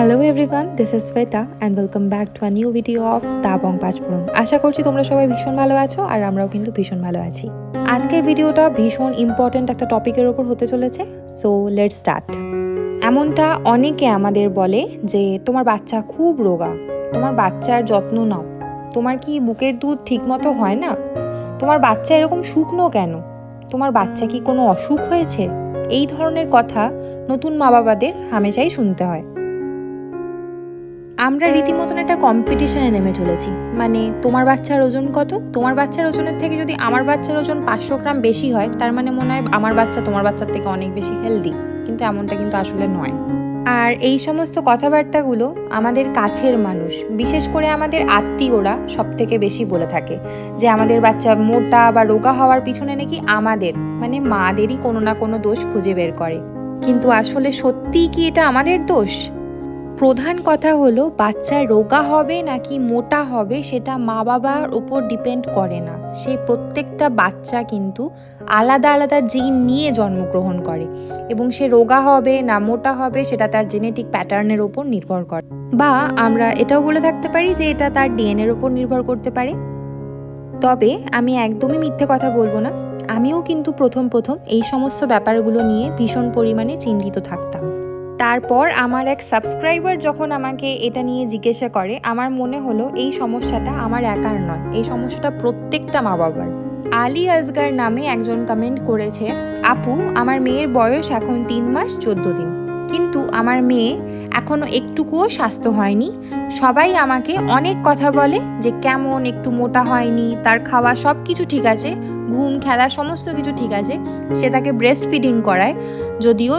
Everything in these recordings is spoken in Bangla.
Hello everyone this is Shweta and welcome back to a new video of Dabang Panchphoron আশা করছি তোমরা সবাই ভীষণ ভালো আছো আর আমরাও কিন্তু ভীষণ ভালো আছি। আজকের ভিডিওটা ভীষণ ইম্পর্ট্যান্ট একটা টপিকের ওপর হতে চলেছে সো লেট স্টার্ট এমনটা অনেকে আমাদের বলে যে তোমার বাচ্চা খুব রোগা, তোমার বাচ্চার যত্ন নাও, তোমার কি বুকের দুধ ঠিকমতো হয় না? তোমার বাচ্চা এরকম শুকনো কেন? তোমার বাচ্চা কি কোনো অসুখ হয়েছে? এই ধরনের কথা নতুন মা বাবাদের হামেশাই শুনতে হয়। আমরা রীতিমতন একটা কম্পিটিশনে নেমে চলেছি। মানে তোমার বাচ্চার ওজন কত? তোমার বাচ্চার ওজনের থেকে যদি আমার বাচ্চার ওজন পাঁচশো গ্রাম বেশি হয়, তার মানে মনে হয় আমার বাচ্চা তোমার বাচ্চার থেকে অনেক বেশি হেলদি কিন্তু এমনটা কিন্তু আসলে নয়। আর এই সমস্ত কথাবার্তাগুলো আমাদের কাছের মানুষ, বিশেষ করে আমাদের আত্মীয়রা সব থেকে বেশি বলে থাকে। যে আমাদের বাচ্চা মোটা বা রোগা হওয়ার পিছনে নাকি আমাদের মানে মাদেরই কোনো না কোনো দোষ খুঁজে বের করে। কিন্তু আসলে সত্যিই কি এটা আমাদের দোষ? প্রধান কথা হলো, বাচ্চা রোগা হবে নাকি মোটা হবে সেটা মা বাবার উপর ডিপেন্ড করে না। সেই প্রত্যেকটা বাচ্চা কিন্তু আলাদা আলাদা জিন নিয়ে জন্মগ্রহণ করে এবং সে রোগা হবে না মোটা হবে সেটা তার জেনেটিক প্যাটার্নের ওপর নির্ভর করে। বা আমরা এটাও বলে থাকতে পারি যে এটা তার ডিএনএর ওপর নির্ভর করতে পারে। তবে আমি একদমই মিথ্যে কথা বলব না। আমিও কিন্তু প্রথম প্রথম এই সমস্ত ব্যাপারগুলো নিয়ে ভীষণ পরিমাণে চিন্তিত থাকতাম। তারপর আমার এক সাবস্ক্রাইবার যখন আমাকে এটা নিয়ে জিজ্ঞাসা করে, আমার মনে হলো এই সমস্যাটা আমার একার নয়, এই সমস্যাটা প্রত্যেকটা মা বাবার। আলী আজগার নামে একজন কমেন্ট করেছে, আপু, আমার মেয়ের বয়স এখন তিন মাস চোদ্দ দিন, কিন্তু আমার মেয়ে এখনও একটুকুও স্বাস্থ্য হয়নি। সবাই আমাকে অনেক কথা বলে যে কেমন, একটু মোটা হয়নি, তার খাওয়া সব কিছু ঠিক আছে, ঘুম, খেলা, সমস্ত কিছু ঠিক আছে, সে তাকে ব্রেস্ট ফিডিং করায়, যদিও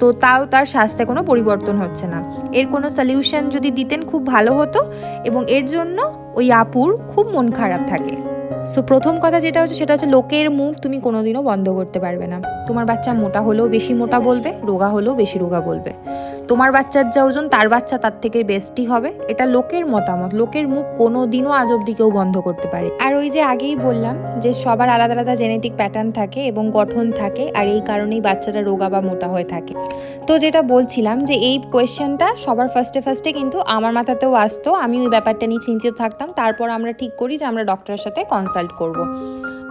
তো তাও তার স্বাস্থ্যে কোনো পরিবর্তন হচ্ছে না। এর কোনো সলিউশন যদি দিতেন খুব ভালো হতো এবং এর জন্য ওই আপুর খুব মন খারাপ থাকে। সো প্রথম কথা যেটা হচ্ছে সেটা হচ্ছে লোকের মুখ তুমি কোনোদিনও বন্ধ করতে পারবে না। তোমার বাচ্চা মোটা হলেও বেশি মোটা বলবে, রোগা হলেও বেশি রোগা বলবে। তোমার বাচ্চার যা ওজন, তার বাচ্চা তার থেকে বেস্টই হবে। এটা লোকের মতামত। লোকের মুখ কোনো দিনও আজ অব্দি কেউ বন্ধ করতে পারে আর ওই যে আগেই বললাম যে সবার আলাদা আলাদা জেনেটিক প্যাটার্ন থাকে এবং গঠন থাকে, আর এই কারণেই বাচ্চারা রোগা বা মোটা হয়ে থাকে। তো যেটা বলছিলাম যে এই কোয়েশ্চেনটা সবার ফার্স্টে ফার্স্টে কিন্তু আমার মাথাতেও আসতো, আমি ওই ব্যাপারটা নিয়ে চিন্তিত থাকতাম। তারপর আমরা ঠিক করি যে আমরা ডক্টরের সাথে কনসাল্ট করব।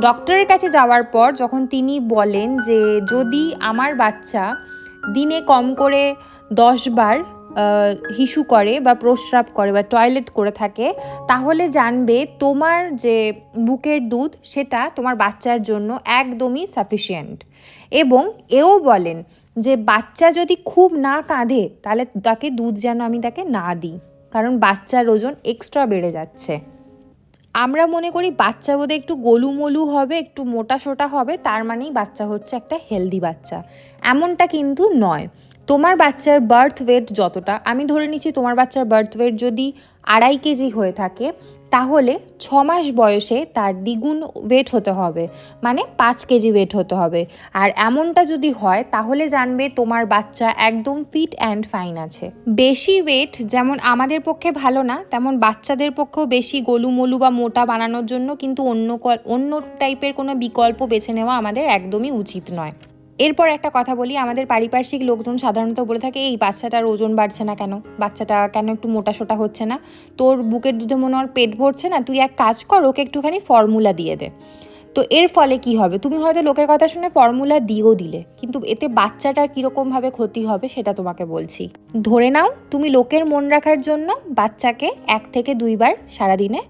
ডক্টরের কাছে যাওয়ার পর যখন তিনি বলেন যে যদি আমার বাচ্চা দিনে কম করে দশ বার হিসু করে বা প্রস্রাব করে বা টয়লেট করে থাকে, তাহলে জানবে তোমার যে বুকের দুধ সেটা তোমার বাচ্চার জন্য একদমই সাফিসিয়েন্ট এবং এও বলেন যে বাচ্চা যদি খুব না কাঁধে, তাহলে তাকে দুধ যেন আমি তাকে না দিই, কারণ বাচ্চার ওজন এক্সট্রা বেড়ে যাচ্ছে। আমরা মনে করি বাচ্চা বোধহয় একটু গোলুমলু হবে, একটু মোটা সোটা হবে, তার মানেই বাচ্চা হচ্ছে একটা হেলদি বাচ্চা। এমনটা কিন্তু নয়। তোমার বাচ্চার বার্থ ওয়েট যতটা, আমি ধরে নিচ্ছি তোমার বাচ্চার বার্থ ওয়েট যদি আড়াই কেজি হয়ে থাকে, তাহলে ছ মাস বয়সে তার দ্বিগুণ ওয়েট হতে হবে মানে পাঁচ কেজি ওয়েট হতে হবে। আর এমনটা যদি হয়, তাহলে জানবে তোমার বাচ্চা একদম ফিট অ্যান্ড ফাইন আছে। বেশি ওয়েট যেমন আমাদের পক্ষে ভালো না, তেমন বাচ্চাদের পক্ষেও বেশি গোলুমলু বা মোটা বানানোর জন্য কিন্তু অন্য অন্য টাইপের কোনো বিকল্প বেছে নেওয়া আমাদের একদমই উচিত নয়। এরপর একটা কথা বলি, আমাদের পারিপার্শ্বিক লোকজন সাধারণত বলে থাকে, এই বাচ্চাটার ওজন বাড়ছে না কেন? বাচ্চাটা কেন একটু মোটা সোটা হচ্ছে না? তোর বুকের দুধে মনে হয় পেট ভরছে না? তুই এক কাজ কর, ওকে একটুখানি ফর্মুলা দিয়ে দে। তো এর ফলে কি হবে? তুমি হয়তো লোকের কথা শুনে ফর্মুলা দিয়েও দিলে, কিন্তু এতে বাচ্চাটার কীরকমভাবে ক্ষতি হবে সেটা তোমাকে বলছি। ধরে নাও, তুমি লোকের মন রাখার জন্য বাচ্চাকে এক থেকে দুইবার সারাদিনে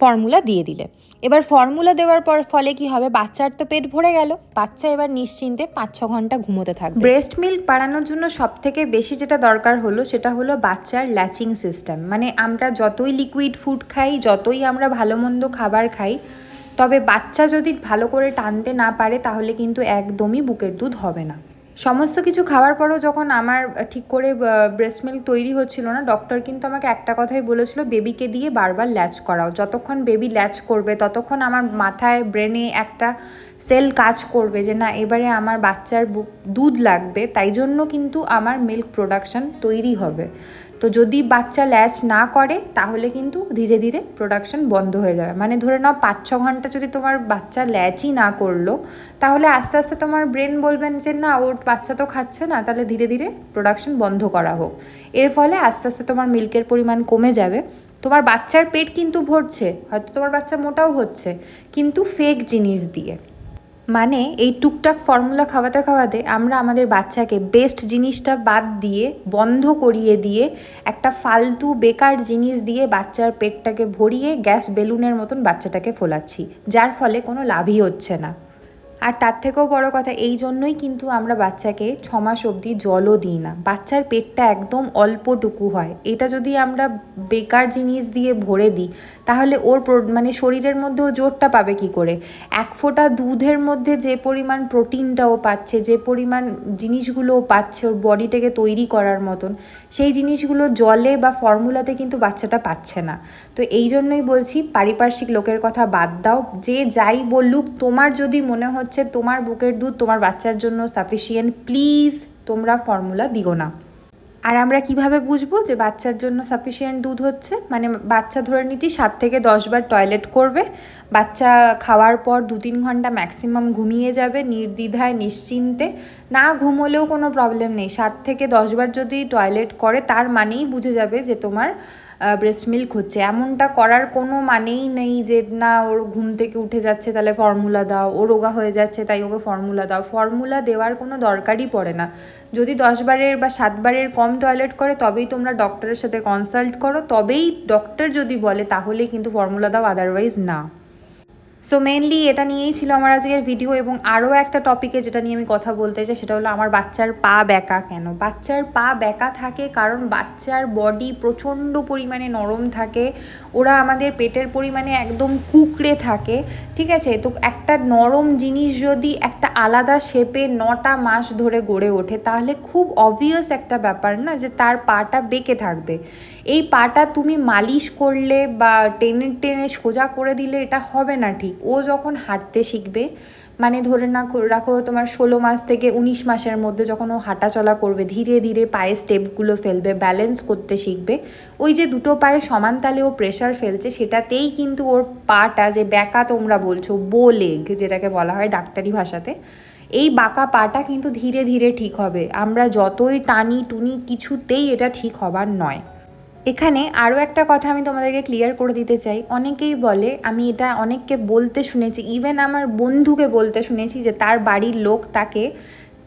ফর্মুলা দিয়ে দিলে। এবার ফর্মুলা দেওয়ার পর ফলে কি হবে? বাচ্চার তো পেট ভরে গেল। বাচ্চা এবার নিশ্চিন্তে পাঁচ ছ ঘণ্টা ঘুমোতে থাকবে। ব্রেস্ট মিল্ক বাড়ানোর জন্য সব থেকে বেশি যেটা দরকার হলো, সেটা হলো বাচ্চার ল্যাচিং সিস্টেম মানে আমরা যতই লিকুইড ফুড খাই, যতই আমরা ভালো মন্দ খাবার খাই, তবে বাচ্চা যদি ভালো করে টানতে না পারে, তাহলে কিন্তু একদমই বুকের দুধ হবে না। সমস্ত কিছু খাওয়ার পরও যখন আমার ঠিক করে ব্রেস্ট মিল্ক তৈরি হচ্ছিল না ডক্টর কিন্তু আমাকে একটা কথাই বলেছিল, বেবিকে দিয়ে বারবার ল্যাচ করাও। যতক্ষণ বেবি ল্যাচ করবে, ততক্ষণ আমার মাথায় ব্রেনে একটা সেল কাজ করবে যে, না, এবারে আমার বাচ্চার দুধ লাগবে। তাই জন্য কিন্তু আমার মিল্ক প্রোডাকশান তৈরি হবে। তো যদি বাচ্চা ল্যাচ না করে, তাহলে কিন্তু ধীরে ধীরে প্রোডাকশন বন্ধ হয়ে যাবে। মানে ধরে নাও পাঁচ, ছ ঘণ্টা যদি তোমার বাচ্চা ল্যাচই না করল, তাহলে আস্তে আস্তে তোমার ব্রেন বলবেন যে না, ওর বাচ্চা তো খাচ্ছে না, তাহলে ধীরে ধীরে প্রোডাকশন বন্ধ করা হোক। এর ফলে আস্তে আস্তে তোমার মিল্কের পরিমাণ কমে যাবে। তোমার বাচ্চার পেট কিন্তু ভরছে, হয়তো তোমার বাচ্চা মোটাও হচ্ছে, কিন্তু ফেক জিনিস দিয়ে। মানে এই টুকটাক ফর্মুলা খাওয়াতে খাওয়াতে আমরা আমাদের বাচ্চাকে বেস্ট জিনিসটা বাদ দিয়ে, বন্ধ করিয়ে দিয়ে, একটা ফালতু বেকার জিনিস দিয়ে বাচ্চার পেটটাকে ভরিয়ে গ্যাস বেলুনের মতন বাচ্চাটাকে ফোলাচ্ছি। যার ফলে কোনো লাভই হচ্ছে না। আর তার থেকেও বড় কথা, এই জন্যই কিন্তু আমরা বাচ্চাকে ছ মাস অবধি জলও দিই না। বাচ্চার পেটটা একদম অল্পটুকু হয়। এটা যদি আমরা বেকার জিনিস দিয়ে ভরে দিই, তাহলে ওর মানে শরীরের মধ্যে ও জোরটা পাবে কি করে? এক ফোঁটা দুধের মধ্যে যে পরিমাণ প্রোটিনটা ও পাচ্ছে, যে পরিমাণ জিনিসগুলো পাচ্ছে ওর বডিটাকে তৈরি করার মতন, সেই জিনিসগুলো জলে বা ফর্মুলাতে কিন্তু বাচ্চাটা পাচ্ছে না। তো এই জন্যই বলছি, পারিপার্শ্বিক লোকের কথা বাদ দাও। যে যাই বলুক, তোমার যদি মনে হচ্ছে তোমার বুকের দুধ তোমার বাচ্চার জন্য সাফিসিয়েন্ট প্লিজ তোমরা ফর্মুলা দিও না। আর আমরা কীভাবে বুঝব যে বাচ্চার জন্য সাফিসিয়েন্ট দুধ হচ্ছে? মানে বাচ্চা ধরে নিচ্ছি সাত থেকে দশবার টয়লেট করবে, বাচ্চা খাওয়ার পর দু তিন ঘণ্টা ম্যাক্সিমাম ঘুমিয়ে যাবে নির্দ্বিধায়, নিশ্চিন্তে। না ঘুমোলেও কোনো প্রবলেম নেই। সাত থেকে দশবার যদি টয়লেট করে, তার মানেই বুঝে যাবে যে তোমার ব্রেস্ট মিল্ক হচ্ছে। এমনটা করার কোনো মানেই নেই যে, না, ওর ঘুম থেকে উঠে যাচ্ছে, তাহলে ফর্মুলা দাও। ও রোগা হয়ে যাচ্ছে, তাই ওকে ফর্মুলা দাও। ফর্মুলা দেওয়ার কোনো দরকারই পড়ে না। যদি দশবারের বা সাতবারের কম টয়লেট করে, তবেই তোমরা ডক্টরের সাথে কনসাল্ট করো। তবেই ডক্টর যদি বলে তাহলেই কিন্তু ফর্মুলা দাও আদারওয়াইজ না। সো মেনলি এটা নিয়েই ছিল আমার আজকের ভিডিও এবং আরও একটা টপিকে যেটা নিয়ে আমি কথা বলতে চাই, সেটা হলো আমার বাচ্চার পা ব্যাকা কেন? বাচ্চার পা ব্যাকা থাকে কারণ বাচ্চার বডি প্রচণ্ড পরিমাণে নরম থাকে, ওরা আমাদের পেটের পরিমাণে একদম কুকড়ে থাকে, ঠিক আছে? তো একটা নরম জিনিস যদি একটা আলাদা শেপে নটা মাস ধরে গড়ে ওঠে, তাহলে খুব অবভিয়াস একটা ব্যাপার না যে তার পাটা বেঁকে থাকবে। এই পাটা তুমি মালিশ করলে বা টেনে টেনে সোজা করে দিলে এটা হবে না ঠিক। ও যখন হাঁটতে শিখবে মানে ধরে না রাখো তোমার ষোলো মাস থেকে উনিশ মাসের মধ্যে যখন ও হাঁটা চলা করবে, ধীরে ধীরে পায়ে স্টেপগুলো ফেলবে ব্যালেন্স করতে শিখবে, ওই যে দুটো পায়ে সমান তালে ও প্রেশার ফেলছে, সেটাতেই কিন্তু ওর পাটা যে ব্যাকা তোমরা বলছো, বো লেগ, যেটাকে বলা হয় ডাক্তারি ভাষাতে, এই বাঁকা পাটা কিন্তু ধীরে ধীরে ঠিক হবে। আমরা যতই টানি টুনি কিছুতেই এটা ঠিক হবার নয়। এখানে আরও একটা কথা আমি তোমাদেরকে ক্লিয়ার করে দিতে চাই। অনেকেই বলে, আমি এটা অনেককে বলতে শুনেছি ইভেন আমার বন্ধুকে বলতে শুনেছি যে তার বাড়ির লোক তাকে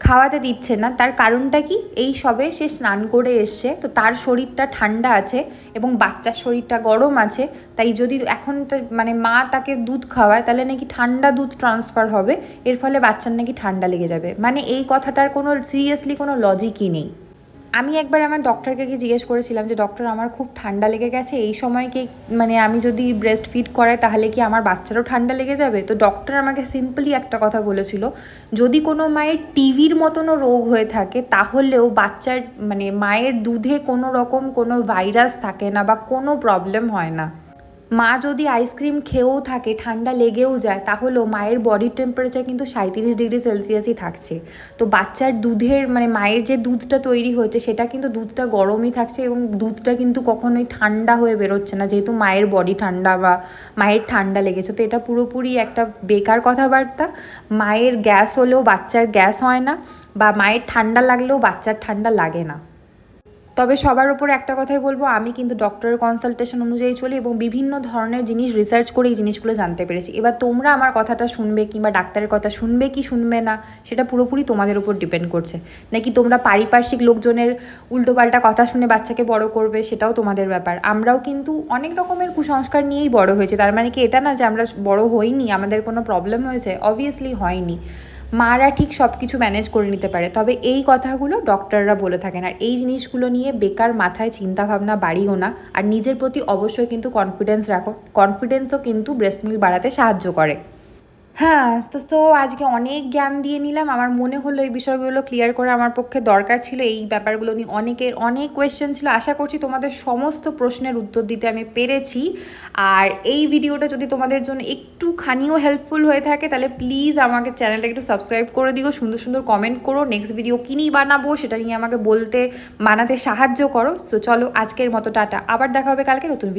খাওয়াতে দিচ্ছে না। তার কারণটা কি? এই সবে সে স্নান করে এসছে, তো তার শরীরটা ঠান্ডা আছে এবং বাচ্চার শরীরটা গরম আছে, তাই যদি এখন মানে মা তাকে দুধ খাওয়ায়, তাহলে নাকি ঠান্ডা দুধ ট্রান্সফার হবে, এর ফলে বাচ্চার নাকি ঠান্ডা লেগে যাবে। মানে এই কথাটার কোনো সিরিয়াসলি কোনো লজিকই নেই। আমি একবার আমার ডক্টরকে গিয়ে জিজ্ঞেস করেছিলাম যে ডক্টর আমার খুব ঠান্ডা লেগে গেছে, এই সময় কি মানে আমি যদি ব্রেস্ট ফিড করাই তাহলে কি আমার বাচ্চারও ঠান্ডা লেগে যাবে? তো ডক্টর আমাকে সিম্পলি একটা কথা বলেছিল, যদি কোনো মায়ের টিভির মতনও রোগ হয়ে থাকে, তাহলেও বাচ্চার মানে মায়ের দুধে কোনো রকম কোনো ভাইরাস থাকে না বা কোনো প্রবলেম হয় না। মা যদি আইসক্রিম খেয়েও থাকে, ঠান্ডা লেগেও যায়, তাহলেও মায়ের বডি টেম্পারেচার কিন্তু সাঁত্রিশ ডিগ্রি সেলসিয়াসই থাকছে। তো বাচ্চার দুধের মানে মায়ের যে দুধটা তৈরি হচ্ছে সেটা কিন্তু দুধটা গরমই থাকছে এবং দুধটা কিন্তু কখনোই ঠান্ডা হয়ে বেরোচ্ছে না, যেহেতু মায়ের বডি ঠান্ডা বা মায়ের ঠান্ডা লেগেছে। তো এটা পুরোপুরি একটা বেকার কথাবার্তা। মায়ের গ্যাস হলেও বাচ্চার গ্যাস হয় না বা মায়ের ঠান্ডা লাগলেও বাচ্চার ঠান্ডা লাগে না। তবে সবার উপর একটা কথাই বলব, আমি কিন্তু ডক্টরের কনসালটেশন অনুযায়ী চলি এবং বিভিন্ন ধরনের জিনিস রিসার্চ করে এই জিনিসগুলো জানতে পেরেছি। এবার তোমরা আমার কথাটা শুনবে কিংবা ডাক্তারের কথা শুনবে কি শুনবে না, সেটা পুরোপুরি তোমাদের উপর ডিপেন্ড করছে। নাকি তোমরা পারিপার্শ্বিক লোকজনের উল্টোপাল্টা কথা শুনে বাচ্চাকে বড় করবে, সেটাও তোমাদের ব্যাপার। আমরাও কিন্তু অনেক রকমের কুসংস্কার নিয়েই বড় হয়েছে। তার মানে কি এটা না যে আমরা বড় হইনি, আমাদের কোনো প্রবলেম হয়েছে অবভিয়াসলি হয়নি। মারা ঠিক সব কিছু ম্যানেজ করে নিতে পারে। তবে এই কথাগুলো ডক্টররা বলে থাকেন। আর এই জিনিসগুলো নিয়ে বেকার মাথায় চিন্তাভাবনা বাড়িও না। আর নিজের প্রতি অবশ্যই কিন্তু কনফিডেন্স রাখো। কনফিডেন্সও কিন্তু ব্রেস্ট মিল্ক বাড়াতে সাহায্য করে। হ্যাঁ তো সো আজকে অনেক জ্ঞান দিয়ে নিলাম। আমার মনে হলো এই বিষয়গুলো ক্লিয়ার করা আমার পক্ষে দরকার ছিল। এই ব্যাপারগুলো নিয়ে অনেকের, অনেক কোয়েশ্চেন ছিল। আশা করছি তোমাদের সমস্ত প্রশ্নের উত্তর দিতে আমি পেরেছি। আর এই ভিডিওটা যদি তোমাদের জন্য একটুখানিও হেল্পফুল হয়ে থাকে, তাহলে প্লিজ আমাকে চ্যানেলটাকে একটু সাবস্ক্রাইব করে দিও। সুন্দর সুন্দর কমেন্ট করো। নেক্সট ভিডিও কিনি বানাবো, সেটা নিয়ে আমাকে বলতে, বানাতে সাহায্য করো। সো চলো আজকের মতো, টাটা। আবার দেখা হবে কালকে নতুন